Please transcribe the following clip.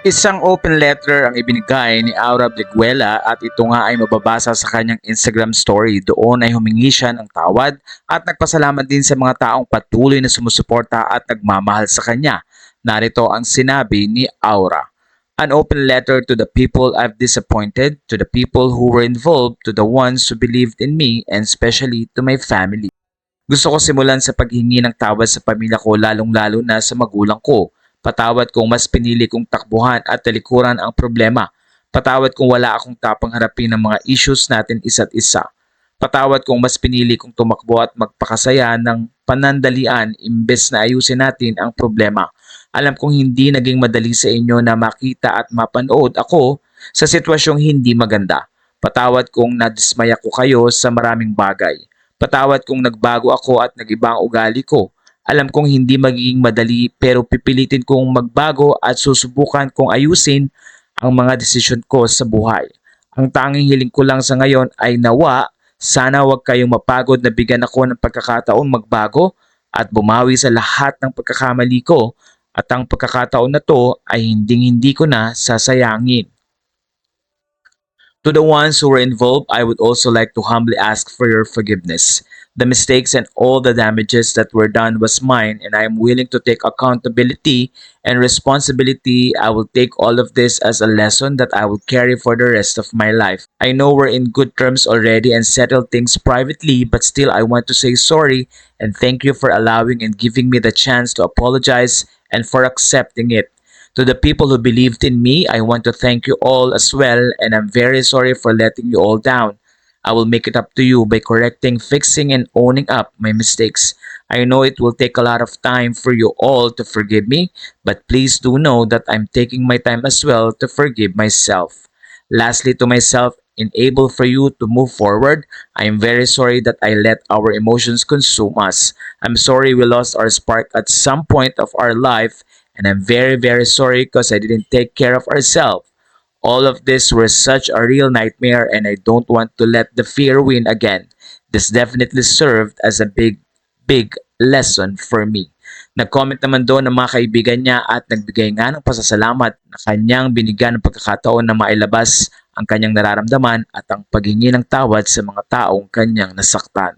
Isang open letter ang ibinigay ni Aura Bliguela at ito nga ay mababasa sa kanyang Instagram story. Doon ay humingi siya ng tawad at nagpasalamat din sa mga taong patuloy na sumusuporta at nagmamahal sa kanya. Narito ang sinabi ni Aura. An open letter to the people I've disappointed, to the people who were involved, to the ones who believed in me, and especially to my family. Gusto ko simulan sa paghingi ng tawad sa pamilya ko lalong-lalo na sa magulang ko. Patawad kung mas pinili kong takbuhan at talikuran ang problema. Patawad kung wala akong tapang harapin ang mga issues natin isa't isa. Patawad kung mas pinili kong tumakbo at magpakasaya ng panandalian imbes na ayusin natin ang problema. Alam kong hindi naging madali sa inyo na makita at mapanood ako sa sitwasyong hindi maganda. Patawad kung nadismaya ko kayo sa maraming bagay. Patawad kung nagbago ako at nagiba ang ugali ko. Alam kong hindi magiging madali pero pipilitin kong magbago at susubukan kong ayusin ang mga desisyon ko sa buhay. Ang tanging hiling ko lang sa ngayon ay nawa, sana wag kayong mapagod na bigyan ako ng pagkakataon magbago at bumawi sa lahat ng pagkakamali ko at ang pagkakataon na to ay hinding-hindi ko na sasayangin. To the ones who were involved, I would also like to humbly ask for your forgiveness. The mistakes and all the damages that were done was mine, and I am willing to take accountability and responsibility. I will take all of this as a lesson that I will carry for the rest of my life. I know we're in good terms already and settled things privately, but still, I want to say sorry and thank you for allowing and giving me the chance to apologize and for accepting it. To the people who believed in me, I want to thank you all as well, and I'm very sorry for letting you all down. I will make it up to you by correcting, fixing, and owning up my mistakes. I know it will take a lot of time for you all to forgive me, but please do know that I'm taking my time as well to forgive myself. Lastly, to myself, enable for you to move forward, I am very sorry that I let our emotions consume us. I'm sorry we lost our spark at some point of our life, and I'm very, very sorry because I didn't take care of ourselves. All of this was such a real nightmare and I don't want to let the fear win again. This definitely served as a big, big lesson for me. Nag-comment naman doon ng mga kaibigan niya at nagbigay nga ng pasasalamat na kanyang binigyan ng pagkakataon na mailabas ang kanyang nararamdaman at ang paghingi ng tawad sa mga taong kanyang nasaktan.